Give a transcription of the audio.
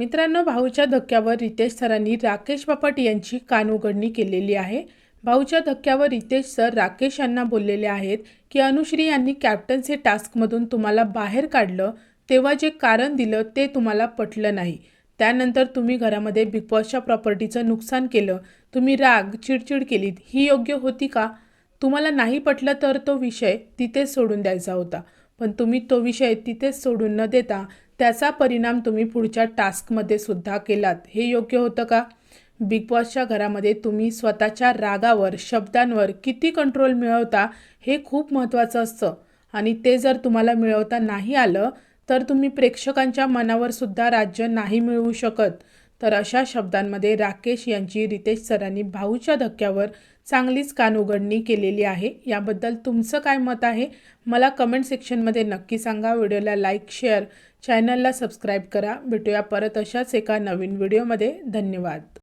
मित्रांनो भाऊच्या धक्क्यावर रितेश सरांनी राकेश बापट यांची कानउघडणी केलेली आहे. भाऊच्या धक्क्यावर रितेश सर राकेश यांना बोललेले आहेत की अनुश्री यांनी कॅप्टन्सी टास्कमधून तुम्हाला बाहेर काढलं तेव्हा जे कारण दिलं ते तुम्हाला पटलं नाही. त्यानंतर तुम्ही घरामध्ये बिग बॉसच्या प्रॉपर्टीचं नुकसान केलं तुम्ही राग चिडचिड केलीत ही योग्य होती का? तुम्हाला नाही पटलं तर तो विषय तिथेच सोडून द्यायचा होता. पण तुम्ही तो विषय तिथेच सोडून न देता त्याचा परिणाम तुम्ही पुढच्या टास्कमध्ये सुद्धा केलात. हे योग्य होतं का? बिग बॉसच्या घरामध्ये तुम्ही स्वतःच्या रागावर शब्दांवर किती कंट्रोल मिळवता हे खूप महत्त्वाचं असतं. आणि ते जर तुम्हाला मिळवता नाही आलं तर तुम्ही प्रेक्षकांच्या मनावर सुद्धा राज्य नाही मिळवू शकत. तर अशा शब्दांमध्ये राकेश यांची रितेश सरांनी भाऊच्या धक्क्यावर चांगलीच कानउघडणी केलेली आहे. याबद्दल तुमचं काय मत आहे? मला कमेंट सेक्शनमध्ये नक्की सांगा. व्हिडिओला लाईक शेअर चॅनलला सबस्क्राईब करा. भेटूया परत अशाच एका नवीन व्हिडिओमध्ये धन्यवाद.